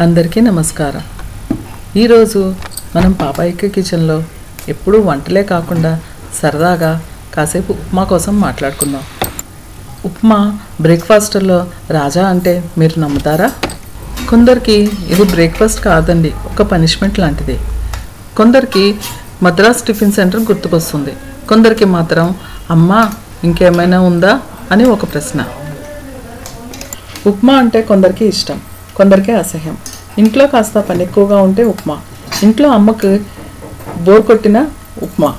అందరికీ నమస్కారం. ఈరోజు మనం పాపాయిక కిచెన్లో ఎప్పుడూ వంటలే కాకుండా సరదాగా కాసేపు ఉప్మా కోసం మాట్లాడుకుందాం. ఉప్మా బ్రేక్ఫాస్ట్లో రాజా అంటే మీరు నమ్ముతారా? కొందరికి ఇది బ్రేక్ఫాస్ట్ కాదండి ఒక పనిష్మెంట్ లాంటిది. కొందరికి మద్రాస్ టిఫిన్ సెంటర్ గుర్తుకొస్తుంది. కొందరికి మాత్రం అమ్మా ఇంకేమైనా ఉందా అని ఒక ప్రశ్న. ఉప్మా అంటే కొందరికి ఇష్టం. కొందరికి అసహ్యం. ఇంట్లో కాస్త పని ఎక్కువగా ఉంటే ఉప్మా. ఇంట్లో అమ్మకు బోర్ కొట్టిన ఉప్మా.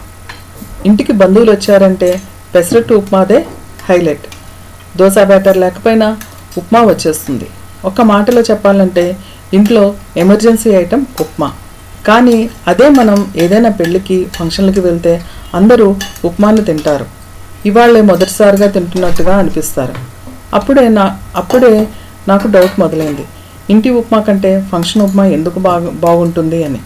ఇంటికి బంధువులు వచ్చారంటే పెసరట్టు ఉప్మాదే హైలైట్. దోశ బ్యాటర్ లేకపోయినా ఉప్మా వచ్చేస్తుంది. ఒక్క మాటలో చెప్పాలంటే ఇంట్లో ఎమర్జెన్సీ ఐటెం ఉప్మా. కానీ అదే మనం ఏదైనా పెళ్ళికి ఫంక్షన్లకి వెళ్తే అందరూ ఉప్మాను తింటారు. ఇవాళ్ళే మొదటిసారిగా తింటున్నట్టుగా అనిపిస్తారు. అప్పుడే నా అప్పుడే నాకు డౌట్ మొదలైంది. ఇంటి ఉప్మా కంటే ఫంక్షన్ ఉప్మా ఎందుకు బాగు బాగుంటుంది అని.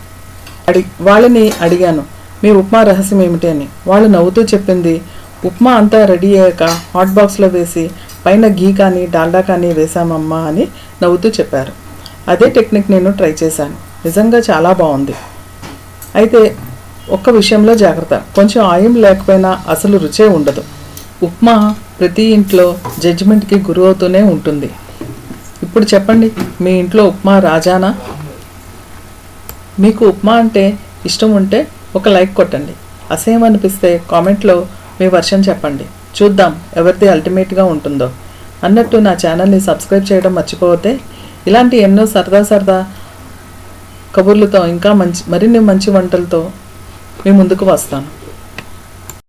అడి వాళ్ళని అడిగాను మీ ఉప్మా రహస్యం ఏమిటి అని. వాళ్ళు నవ్వుతూ చెప్పింది ఉప్మా అంతా రెడీ అయ్యాక హాట్ బాక్స్లో వేసి పైన ఘీ కానీ డాల్డా కానీ వేసామమ్మా అని నవ్వుతూ చెప్పారు. అదే టెక్నిక్ నేను ట్రై చేశాను. నిజంగా చాలా బాగుంది. అయితే ఒక్క విషయంలో జాగ్రత్త. కొంచెం ఆయం లేకపోయినా అసలు రుచే ఉండదు. ఉప్మా ప్రతి ఇంట్లో జడ్జిమెంట్కి గురి అవుతూనే ఉంటుంది. ఇప్పుడు చెప్పండి మీ ఇంట్లో ఉప్మా రాజానా? మీకు ఉప్మా అంటే ఇష్టం ఉంటే ఒక లైక్ కొట్టండి. అసహ్యం అనిపిస్తే కామెంట్లో మీ వర్షన్ చెప్పండి. చూద్దాం ఎవరిది అల్టిమేట్గా ఉంటుందో. అన్నట్టు నా ఛానల్ని సబ్స్క్రైబ్ చేయడం మర్చిపోతే ఇలాంటి ఎన్నో సరదా సరదా కబుర్లతో ఇంకా మంచి మరిన్ని మంచి వంటలతో మీ ముందుకు వస్తాను.